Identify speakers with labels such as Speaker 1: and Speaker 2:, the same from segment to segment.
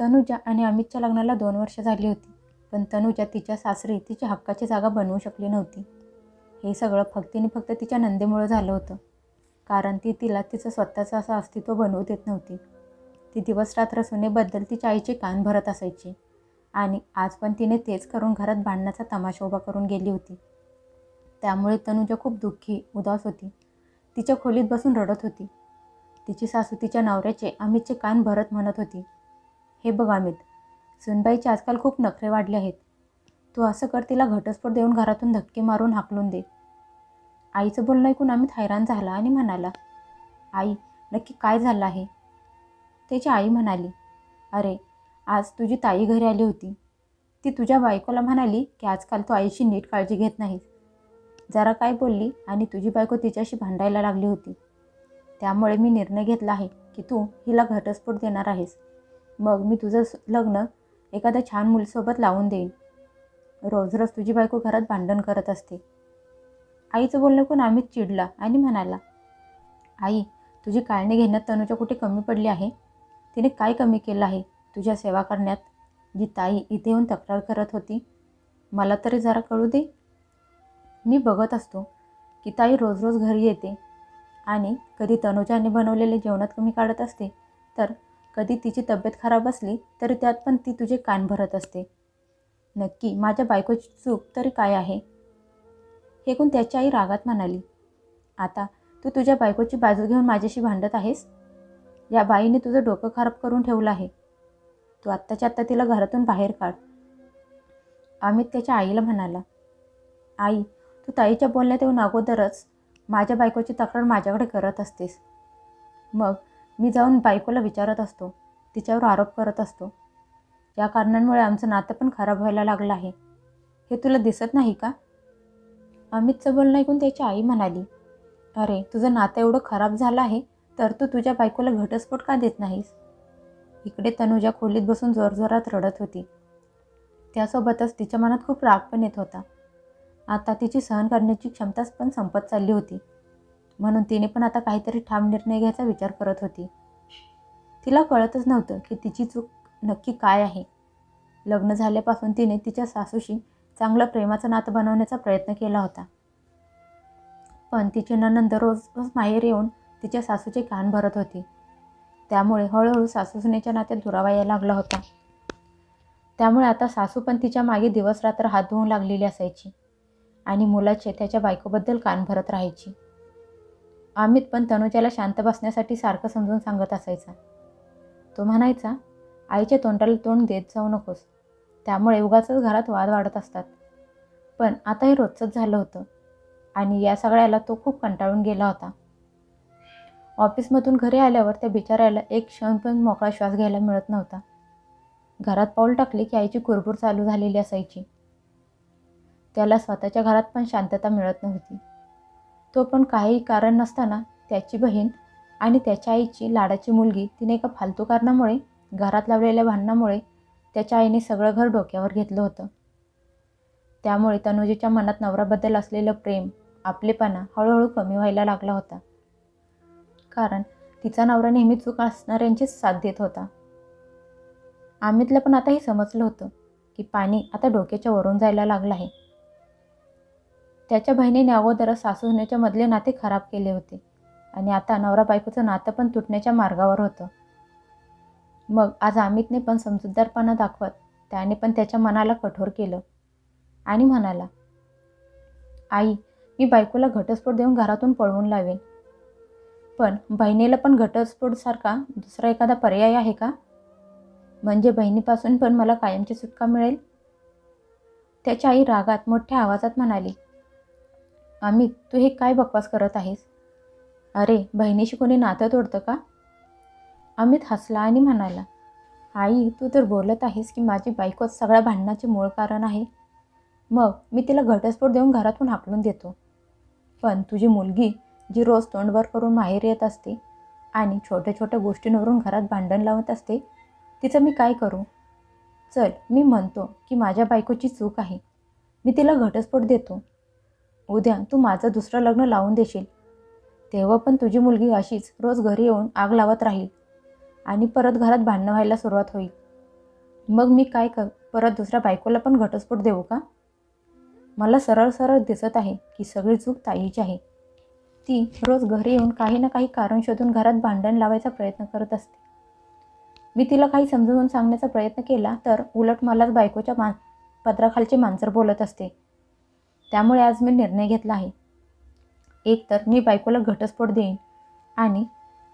Speaker 1: तनुजा आणि अमितच्या लग्नाला दोन वर्ष झाली होती पण तनुजा तिच्या सासरी तिची हक्काची जागा बनवू शकली नव्हती. हे सगळं फक्तीने फक्त तिच्या नंदेमुळं झालं होतं कारण ती तिला तिचं स्वतःचं असं अस्तित्व बनवू देत नव्हती. ती दिवस रात्र सुनेबद्दल तिच्या आईचे कान भरत असायची आणि आज पण तिने तेच करून घरात भांडण्याचा तमाशा उभा करून गेली होती. त्यामुळे तनुजा खूप दुःखी उदास होती. तिच्या खोलीत बसून रडत होती. तिची सासू तिच्या नवऱ्याचे अमितचे कान भरत म्हणत होती. हे बघ अमित सुनबाईचे आजकाल खूप नखरे वाढले आहेत. तू असं कर तिला घटस्फोट देऊन घरातून धक्के मारून हाकलून दे. आईचं बोलणं ऐकून अमित हैराण झाला आणि म्हणाला आई नक्की काय झालं आहे? त्याची आई म्हणाली अरे आज तुझी ताई घरी आली होती. ती तुझ्या बायकोला म्हणाली की आजकाल तू आईची नीट काळजी घेत नाहीस. जरा काय बोलली आणि तुझी बायको तिच्याशी भांडायला लागली होती. त्यामुळे मी निर्णय घेतला आहे की तू हिला घटस्फोट देणार आहेस. मग मी तुझं लग्न एखाद्या छान मुलीसोबत लावून देईन. रोज रोज तुझी बायको घरात भांडण करत असते. आईचं बोलणं पण आम्ही चिडला आणि म्हणाला आई तुझी काळणी घेण्यात तनुजा कुठे कमी पडली आहे? तिने काय कमी केलं आहे तुझ्या सेवा करण्यात? जी ताई इथे येऊन तक्रार करत होती. मला तरी जरा कळू दे. मी बघत असतो की ताई रोज रोज घरी येते आणि कधी तनुजाने बनवलेले जेवणात कमी काढत असते तर कधी तिची तब्येत खराब असली तरी त्यात पण ती तुझे कान भरत असते. नक्की माझ्या बायकोची चूक तरी काय आहे? हे कोण त्याची आई रागात म्हणाली आता तू तुझ्या बायकोची बाजू घेऊन माझ्याशी भांडत आहेस? या बाईने तुझं डोकं खराब करून ठेवलं आहे. तू आत्ताच्या आत्ता तिला घरातून बाहेर काढ. अमित त्याच्या आईला म्हणाला आई तू ताईच्या बोलण्यात येऊन अगोदरच माझ्या बायकोची तक्रार माझ्याकडे करत असतेस. मग मी जाऊन बायकोला विचारत असतो. तिच्यावर आरोप करत असतो. या कारणांमुळे आमचं नातं पण खराब व्हायला लागलं आहे. हे तुला दिसत नाही का? अमितचं बोलणं ऐकून त्याची आई म्हणाली अरे तुझं नातं एवढं खराब झालं आहे तर तू तुझ्या बायकोला घटस्फोट का देत नाहीस? इकडे तनुजा खोलीत बसून जोरजोरात रडत होती. त्यासोबतच तिच्या मनात खूप राग पण येत होता. आता तिची सहन करण्याची क्षमताच पण संपत चालली होती. म्हणून तिने पण आता काहीतरी ठाम निर्णय घ्यायचा विचार करत होती. तिला कळतच नव्हतं की तिची चूक नक्की काय आहे. लग्न झाल्यापासून तिने तिच्या सासूशी चांगलं प्रेमाचं नातं बनवण्याचा प्रयत्न केला होता. पण तिची ननंद रोज रोज माहेर येऊन तिच्या सासूचे कान भरत होती. त्यामुळे हळूहळू सासू सुनेच्या नात्यात दुरावा यायला लागला होता. त्यामुळे आता सासू पण तिच्यामागे दिवस रात्र हात धुवून लागलेली असायची आणि मुलाचे त्याच्या बायकोबद्दल कान भरत राहायची. अमित पण तनुजाला शांत बसण्यासाठी सारखं समजून सांगत असायचा. तो म्हणायचा आईच्या तोंडाला तोंड देत जाऊ नकोस. त्यामुळे उगाच घरात वाद वाढत असतात. पण आता हे रोजचंच झालं होतं आणि या सगळ्याला तो खूप कंटाळून गेला होता. ऑफिसमधून घरी आल्यावर त्या बिचाऱ्याला एक क्षण पण मोकळा श्वास घ्यायला मिळत नव्हता. घरात पाऊल टाकले की आईची कुरबुर चालू झालेली असायची. त्याला स्वतःच्या घरात पण शांतता मिळत नव्हती. तो पण काही कारण नसताना त्याची बहीण आणि त्याच्या आईची लाडाची मुलगी तिने एका फालतू कारणामुळे घरात लावलेल्या भांडणामुळे त्याच्या आईने सगळं घर डोक्यावर घेतलं होतं. त्यामुळे तनुजीच्या मनात नवराबद्दल असलेलं प्रेम आपलेपणा हळूहळू कमी व्हायला लागला होता. कारण तिचा नवरा नेहमी चूक असणाऱ्यांचीच साथ देत होता. अमितला पण आता हे समजलं होतं की पाणी आता डोक्याच्या वरून जायला लागलं आहे. त्याच्या बहिणीने अगोदर सासूसण्याच्या मधले नाते खराब केले होते. आणि आता नवरा बायकोचं नातं पण तुटण्याच्या मार्गावर होतं. मग आज अमितने पण समजूतदारपणा दाखवत त्याने पण त्याच्या मनाला कठोर केलं. आणि म्हणाला आई मी बायकोला घटस्फोट देऊन घरातून पळवून लावेन. पण बहिणीला पण घटस्फोटसारखा दुसरा एखादा पर्याय आहे का? म्हणजे बहिणीपासून पण मला कायमची सुटका मिळेल? त्याची आई रागात मोठ्या आवाजात म्हणाली अमित तू हे काय बकवास करत आहेस? अरे बहिणीशी कोणी नातं तोडतं का? अमित हसला आणि म्हणाला आई तू तर बोलत आहेस की माझी बायकोच सगळ्या भांडणाचे मूळ कारण आहे. मग मी तिला घटस्फोट देऊन घरातून हाकलून देतो. पण तुझी मुलगी जी रोज तोंडवर करून माहेर येत असते आणि छोट्या छोट्या गोष्टींवरून घरात भांडण लावत असते तिचं मी काय करू? चल मी म्हणतो की माझ्या बायकोची चूक आहे. मी तिला घटस्फोट देतो. उद्या तू माझं दुसरं लग्न लावून देशील. तेव्हा पण तुझी मुलगी अशीच रोज घरी येऊन आग लावत राहील आणि परत घरात भांडणं व्हायला सुरुवात होईल. मग मी काय कर परत दुसऱ्या बायकोला पण घटस्फोट देऊ का? मला सरळ सरळ दिसत आहे की सगळी चूक ताईची आहे. ती रोज घरी येऊन काही ना काही कारण शोधून घरात भांडण लावायचा प्रयत्न करत असते. मी तिला काही समजावून सांगण्याचा प्रयत्न केला तर उलट मलाच बायकोच्या मान पदराखालचे मांजर बोलत असते. त्यामुळे आज मी निर्णय घेतला आहे. एक तर मी बायकोला घटस्फोट देईन आणि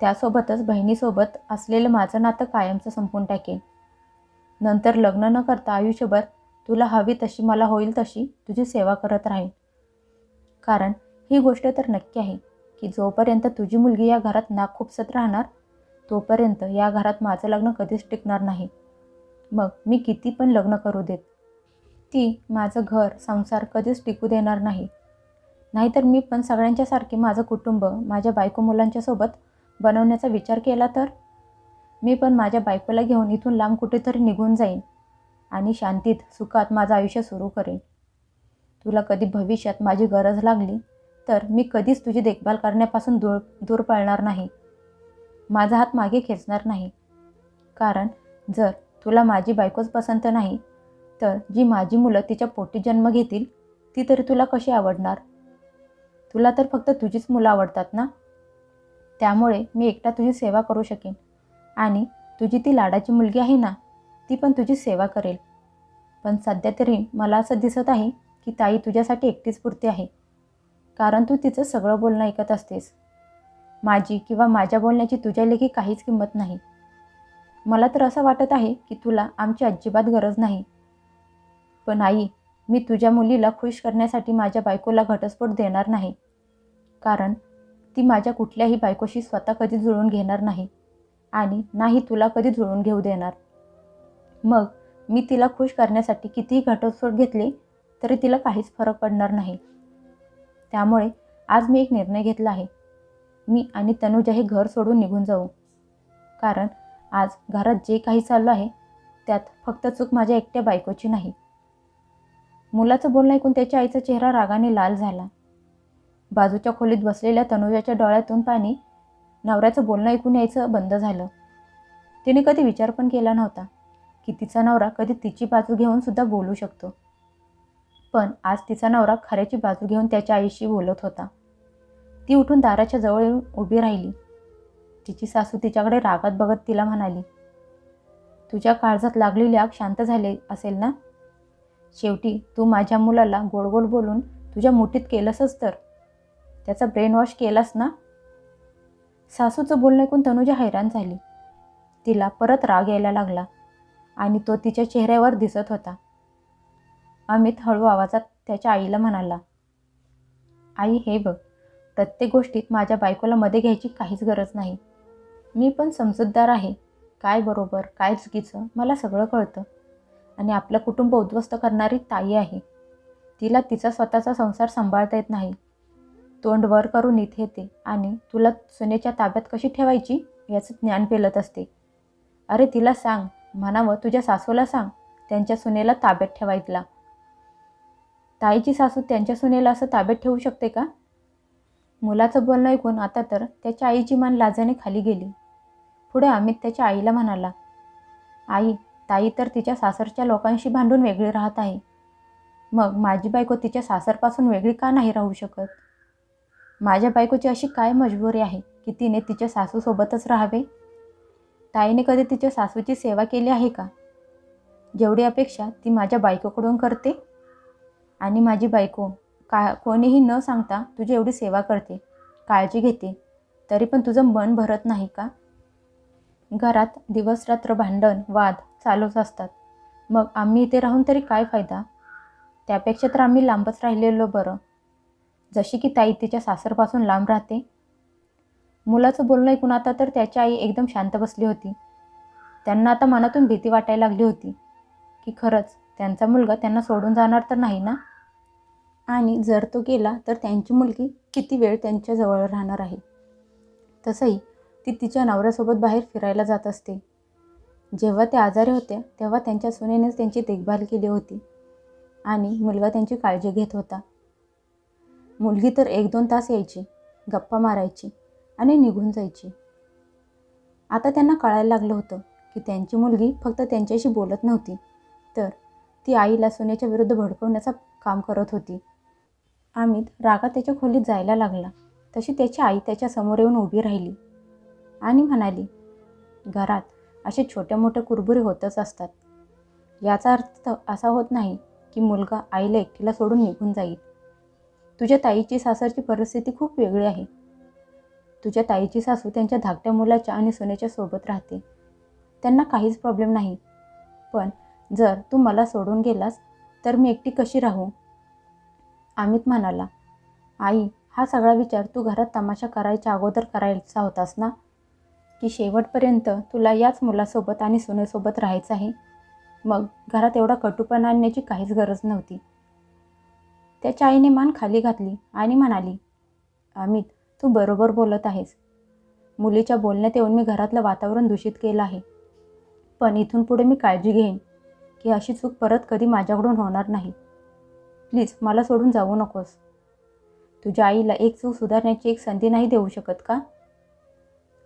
Speaker 1: त्यासोबतच बहिणीसोबत असलेलं माझं नातं कायमचं संपून टाकेन. नंतर लग्न न करता आयुष्यभर तुला हवी तशी मला होईल तशी तुझी सेवा करत राहीन. कारण ही गोष्ट तर नक्की आहे की जोपर्यंत तुझी मुलगी या घरात नाक खुपसत राहणार तोपर्यंत या घरात माझं लग्न कधीच टिकणार नाही. मग मी किती पण लग्न करू देत ती माझं घर संसार कधीच टिकू देणार नाही. नाहीतर मी पण सगळ्यांच्यासारखे माझं कुटुंब माझ्या बायको मुलांच्यासोबत बनवण्याचा विचार केला तर? मी पण माझ्या बायकोला घेऊन इथून लांब कुठेतरी निघून जाईन आणि शांतीत सुखात माझं आयुष्य सुरू करेन. तुला कधी भविष्यात माझी गरज लागली तर मी कधीच तुझी देखभाल करण्यापासून दूर दूर पळणार नाही. माझा हात मागे खेचणार नाही. कारण जर तुला माझी बायकोच पसंत नाही तर जी माझी मुलं तिच्या पोटी जन्म घेतील ती तरी तुला कशी आवडणार? तुला तर फक्त तुझीच मुलं आवडतात ना? त्यामुळे मी एकटा तुझी सेवा करू शकेन. आणि तुझी ती लाडाची मुलगी आहे ना ती पण तुझी सेवा करेल. पण सध्या तरी मला असं दिसत आहे की ताई तुझ्यासाठी एकटीच पुरती आहे. कारण तू तिचं सगळं बोलणं ऐकत असतेस. माझी किंवा माझ्या बोलण्याची तुझ्या लेखी काहीच किंमत नाही. मला तर असं वाटत आहे की तुला आमची अजिबात गरज नाही. पण आई मी तुझ्या मुलीला खुश करण्यासाठी माझ्या बायकोला घटस्फोट देणार नाही. कारण ती माझ्या कुठल्याही बायकोशी स्वतः कधी जुळून घेणार नाही आणि नाही तुला कधी जुळून घेऊ देणार. मग मी तिला खुश करण्यासाठी कितीही घटस्फोट घेतले तरी तिला काहीच फरक पडणार नाही. त्यामुळे आज मी एक निर्णय घेतला आहे. मी आणि तनुजा हे घर सोडून निघून जाऊ. कारण आज घरात जे काही चाललं आहे त्यात फक्त चूक माझ्या एकट्या बायकोची नाही. मुलाचं बोलणं ऐकून त्याच्या आईचा चेहरा रागाने लाल झाला. बाजूच्या खोलीत बसलेल्या तनुजाच्या डोळ्यातून पाणी नवऱ्याचं बोलणं ऐकून यायचं बंद झालं. तिने कधी विचार पण केला नव्हता की तिचा नवरा कधी तिची बाजू घेऊन सुद्धा बोलू शकतो. पण आज तिचा नवरा खऱ्याची बाजू घेऊन त्याच्या आईशी बोलत होता. ती उठून दाराच्या जवळ येऊन उभी राहिली. तिची सासू तिच्याकडे रागात बघत तिला म्हणाली तुझ्या काळजात लागलेली आग शांत झाले असेल ना? शेवटी तू माझ्या मुलाला गोड गोड बोलून तुझ्या मुठीत केलंसच तर. त्याचा ब्रेन वॉश केलास ना? सासूचं बोलणं ऐकून तनुजा हैराण झाली. तिला परत राग यायला लागला आणि तो तिच्या चेहऱ्यावर दिसत होता. अमित हळू आवाजात त्याच्या आईला म्हणाला आई हे बघ प्रत्येक गोष्टीत माझ्या बायकोला मध्ये घ्यायची काहीच गरज नाही. मी पण समजूतदार आहे. काय बरोबर काय चुकीचं मला सगळं कळतं. आणि आपलं कुटुंब उद्ध्वस्त करणारी ताई आहे. तिला तिचा स्वतःचा संसार सांभाळता येत नाही. तोंड वर करून इथे येते. आणि तुला सुनेच्या ताब्यात कशी ठेवायची? याचं ज्ञान पेलत असते. अरे तिला सांग. म्हणावं तुझ्या सासूला सांग. त्यांच्या सुनेला ताब्यात ठेवायला. ताईची सासू त्यांच्या सुनेला असं ताब्यात ठेवू शकते का? मुलाचं बोलणं ऐकून आता तर त्याच्या आईची मान लाजाने खाली गेली. पुढे अमित त्याच्या आईला म्हणाला आई ताई तर तिच्या सासरच्या लोकांशी भांडून वेगळी राहत आहे. मग माझी बायको तिच्या सासरपासून वेगळी का नाही राहू शकत? माझ्या बायकोची अशी काय मजबुरी आहे की तिने तिच्या सासूसोबतच राहावे? ताईने कधी तिच्या सासूची सेवा केली आहे का? जेवढी अपेक्षा ती माझ्या बायकोकडून करते. आणि माझी बायको का कोणीही न सांगता तुझी एवढी सेवा करते काळजी घेते तरी पण तुझं मन भरत नाही का? घरात दिवसरात्र भांडण वाद चालूच असतात. मग आम्ही इथे राहून तरी काय फायदा? त्यापेक्षा तर आम्ही लांबच राहिलेलो बरं. जशी की ताई तिच्या सासरपासून लांब राहते. मुलाचं बोलणं ऐकून आता तर त्याची आई एकदम शांत बसली होती. त्यांना आता मनातून भीती वाटायला लागली होती. की खरंच त्यांचा मुलगा त्यांना सोडून जाणार तर नाही ना? आणि जर तो गेला तर त्यांची मुलगी किती वेळ त्यांच्याजवळ राहणार आहे? तसंही ती तिच्या नवऱ्यासोबत बाहेर फिरायला जात असते. जेव्हा ते आजारी होते तेव्हा त्यांच्या सुनेनेच त्यांची देखभाल केली होती आणि मुलगा त्यांची काळजी घेत होता. मुलगी तर एक दोन तास यायची गप्पा मारायची आणि निघून जायची. आता त्यांना कळायला लागलं होतं की त्यांची मुलगी फक्त त्यांच्याशी बोलत नव्हती तर ती आईला सोन्याच्या विरुद्ध भडकवण्याचं काम करत होती. अमित रागात त्याच्या खोलीत जायला लागला. तशी त्याची आई त्याच्यासमोर येऊन उभी राहिली आणि म्हणाली घरात असे छोट्या मोठ्या कुरबुरे होतच असतात. याचा अर्थ असा होत नाही की मुलगा आईला एकटीला सोडून निघून जाईल. तुझ्या ताईची सासरची परिस्थिती खूप वेगळी आहे. तुझ्या ताईची सासू त्यांच्या धाकट्या मुलाच्या आणि सोन्याच्या सोबत राहते. त्यांना काहीच प्रॉब्लेम नाही. पण जर तू मला सोडून गेलास तर मी एकटी कशी राहू? अमित म्हणाला आई हा सगळा विचार तू घरात तमाशा करायच्या अगोदर करायचा होतास ना? की शेवटपर्यंत तुला याच मुलासोबत आणि सुनेसोबत राहायचं आहे. मग घरात एवढा कटुपणा आणण्याची काहीच गरज नव्हती. त्याच्या आईने मान खाली घातली आणि म्हणाली अमित तू बरोबर बोलत आहेस. मुलीच्या बोलण्यात येऊन मी घरातलं वातावरण दूषित केलं आहे. पण इथून पुढे मी काळजी घेईन की अशी चूक परत कधी माझ्याकडून होणार नाही. प्लीज मला सोडून जाऊ नकोस. तुझ्या आईला एक चूक सुधारण्याची एक संधी नाही देऊ शकत का?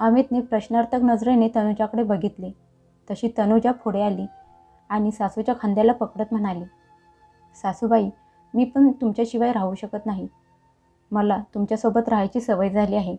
Speaker 1: अमितने प्रश्नार्थक नजरेने तनुजाकडे बघितले. तशी तनुजा पुढे आली आणि सासूच्या खांद्याला पकडत म्हणाली सासूबाई मी पण तुमच्याशिवाय राहू शकत नाही. मला तुमच्यासोबत राहायची सवय झाली आहे.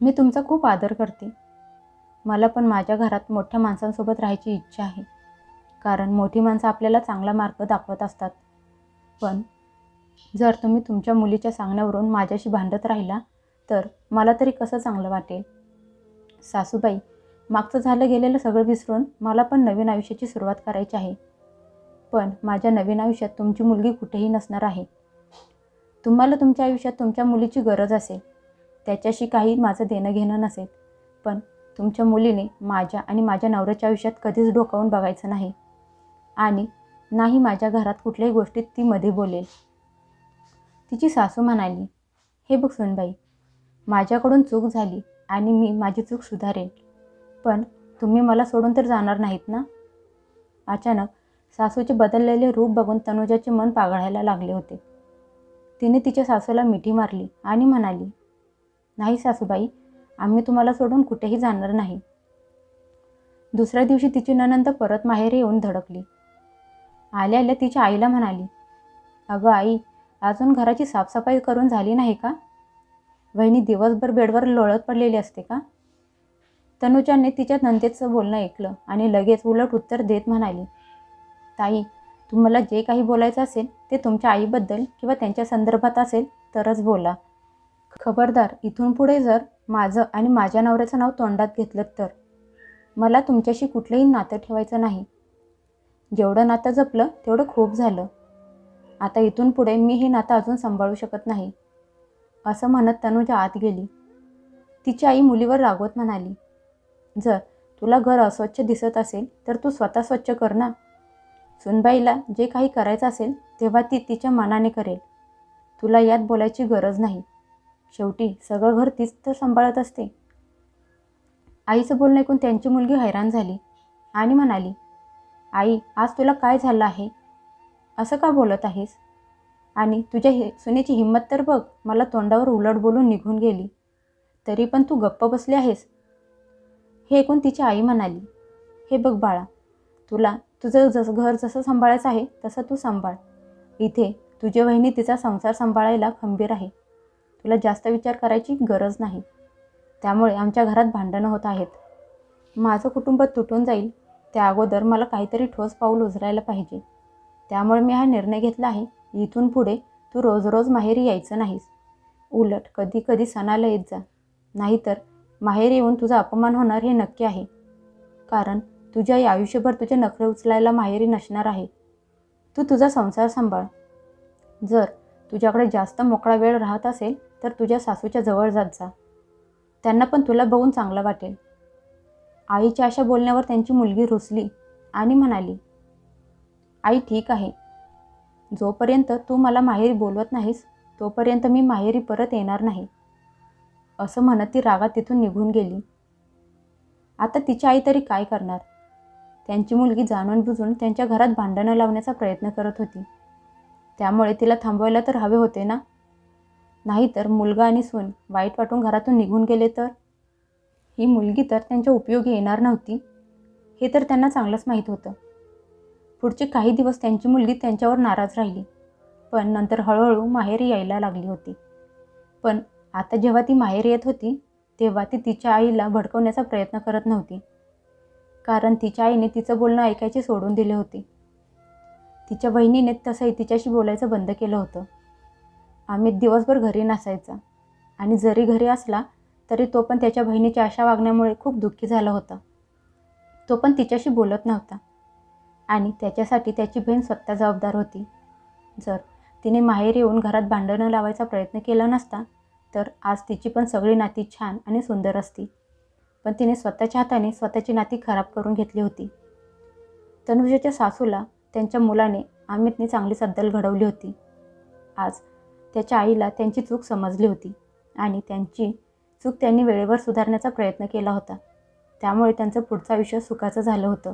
Speaker 1: मी तुमचा खूप आदर करते. मला पण माझ्या घरात मोठ्या माणसांसोबत राहायची इच्छा आहे. कारण मोठी माणसं आपल्याला चांगला मार्ग दाखवत असतात. पण जर तुम्ही तुमच्या मुलीच्या सांगण्यावरून माझ्याशी भांडत राहिला तर मला तरी कसं चांगलं वाटेल? सासूबाई मागचं झालं गेलेलं सगळं विसरून मला पण नवीन आयुष्याची सुरुवात करायची आहे. पण माझ्या नवीन आयुष्यात तुमची मुलगी कुठेही नसणार आहे. तुम्हाला तुमच्या आयुष्यात तुमच्या मुलीची गरज असेल. त्याच्याशी काही माझं देणं घेणं नसेल. पण तुमच्या मुलीने माझ्या आणि माझ्या नवऱ्याच्या आयुष्यात कधीच डोकावून बघायचं नाही. आणि नाही माझ्या घरात कुठल्याही गोष्टीत ती मध्ये बोलेल. तिची सासू म्हणाली हे बघ सुनबाई माझ्याकडून चूक झाली. आणि मी माझी चूक सुधारेन. पण तुम्ही मला सोडून तर जाणार नाहीत ना? अचानक सासूचे बदललेले रूप बघून तनुजाचे मन पागळायला लागले होते. तिने तिच्या सासूला मिठी मारली आणि म्हणाली नाही सासूबाई आम्ही तुम्हाला सोडून कुठेही जाणार नाही. दुसऱ्या दिवशी तिची ननंद परत माहेरी येऊन धडकली. आल्या आल्या तिच्या आईला म्हणाली अगं आई अजून घराची साफसफाई करून झाली नाही का? वहिनी दिवसभर बेडवर लोळत पडलेली असते का? तनुजाने तिच्या नंदेचं बोलणं ऐकलं आणि लगेच उलट उत्तर देत म्हणाली ताई तुम्हाला जे काही बोलायचं असेल ते तुमच्या आईबद्दल किंवा त्यांच्या संदर्भात असेल तरच बोला. खबरदार इथून पुढे जर माझं आणि माझ्या नवऱ्याचं नाव तोंडात घेतलं तर? मला तुमच्याशी कुठलंही नातं ठेवायचं नाही. जेवढं नातं जपलं तेवढं खूप झालं. आता इथून पुढे मी हे नातं अजून सांभाळू शकत नाही. असं म्हणत तनुजा आत गेली. तिची आई मुलीवर रागवत म्हणाली जर तुला घर अस्वच्छ दिसत असेल तर तू स्वतः स्वच्छ कर ना. सुनबाईला जे काही करायचं असेल तेव्हा ती तिच्या मनाने करेल. तुला यात बोलायची गरज नाही. शेवटी सगळं घर तीच तर सांभाळत असते. आईचं बोलणं ऐकून त्यांची मुलगी हैराण झाली आणि म्हणाली आई आज तुला काय झालं आहे? असं का बोलत आहेस? आणि तुझ्या हे सुनेची हिंमत तर बघ मला तोंडावर उलट बोलून निघून गेली. तरी पण तू गप्प बसली आहेस? हे ऐकून तिची आई म्हणाली हे बघ बाळा तुला तुझं जसं घर जसं सांभाळायचं आहे तसं तू सांभाळ. इथे तुझी वहिनी तिचा संसार सांभाळायला खंबीर आहे. तुला जास्त विचार करायची गरज नाही. त्यामुळे आमच्या घरात भांडणं होत आहेत. माझं कुटुंब तुटून जाईल. त्या अगोदर मला काहीतरी ठोस पाऊल उचलायला पाहिजे. त्यामुळे मी हा निर्णय घेतला आहे. इथून पुढे तू रोज रोज माहेरी यायचं नाहीस. उलट कधी कधी सणाला येत जा. नाहीतर माहेर येऊन तुझा अपमान होणार हे नक्की आहे. कारण तुझ्या आयुष्यभर तुझे नखरे उचलायला माहेरी नसणार आहे. तू तुझा संसार सांभाळ. जर तुझ्याकडे जास्त मोकळा वेळ राहत असेल तर तुझ्या सासूच्या जवळ जात जा. त्यांना पण तुला बघून चांगलं वाटेल. आईच्या अशा बोलण्यावर त्यांची मुलगी रुसली आणि म्हणाली आई ठीक आहे. जोपर्यंत तू मला माहेरी बोलवत नाहीस तोपर्यंत मी माहेरी परत येणार नाही. असं म्हणत ती रागात तिथून निघून गेली. आता तिची आई तरी काय करणार? त्यांची मुलगी जाणून बुजून त्यांच्या घरात भांडणं लावण्याचा प्रयत्न करत होती. त्यामुळे तिला थांबवायला तर हवे होते ना? नाहीतर मुलगा आणि सून वाईट वाटून घरातून निघून गेले तर? ही मुलगी तर त्यांच्या उपयोगी येणार नव्हती. हे तर त्यांना चांगलंच माहीत होतं. पुढचे काही दिवस त्यांची मुलगी त्यांच्यावर नाराज राहिली. पण नंतर हळूहळू माहेरी यायला लागली होती. पण आता जेव्हा ती माहेर येत होती तेव्हा ती तिच्या आईला भडकवण्याचा प्रयत्न करत नव्हती. कारण तिच्या आईने तिचं बोलणं ऐकायचे सोडून दिले होते. तिच्या बहिणीने तसंही तिच्याशी बोलायचं बंद केलं होतं. आम्ही दिवसभर घरी नसायचा. आणि जरी घरी असला तरी तो पण त्याच्या बहिणीच्या अशा वागण्यामुळे खूप दुःखी झाला होता. तो पण तिच्याशी बोलत नव्हता. आणि त्याच्यासाठी त्याची बहीण स्वतः जबाबदार होती. जर तिने माहेर येऊन घरात भांडणं लावायचा प्रयत्न केला नसता तर आज तिची पण सगळी नाती छान आणि सुंदर असती. पण तिने स्वतःच्या हाताने स्वतःची नाती खराब करून घेतली होती. तनुजाच्या सासूला त्यांच्या मुलाने अमितने चांगली सद्दल घडवली होती. आज त्याच्या आईला त्यांची चूक समजली होती आणि त्यांची चूक त्यांनी वेळेवर सुधारण्याचा प्रयत्न केला होता. त्यामुळे त्यांचं पुढचं आयुष्य सुखाचं झालं होतं.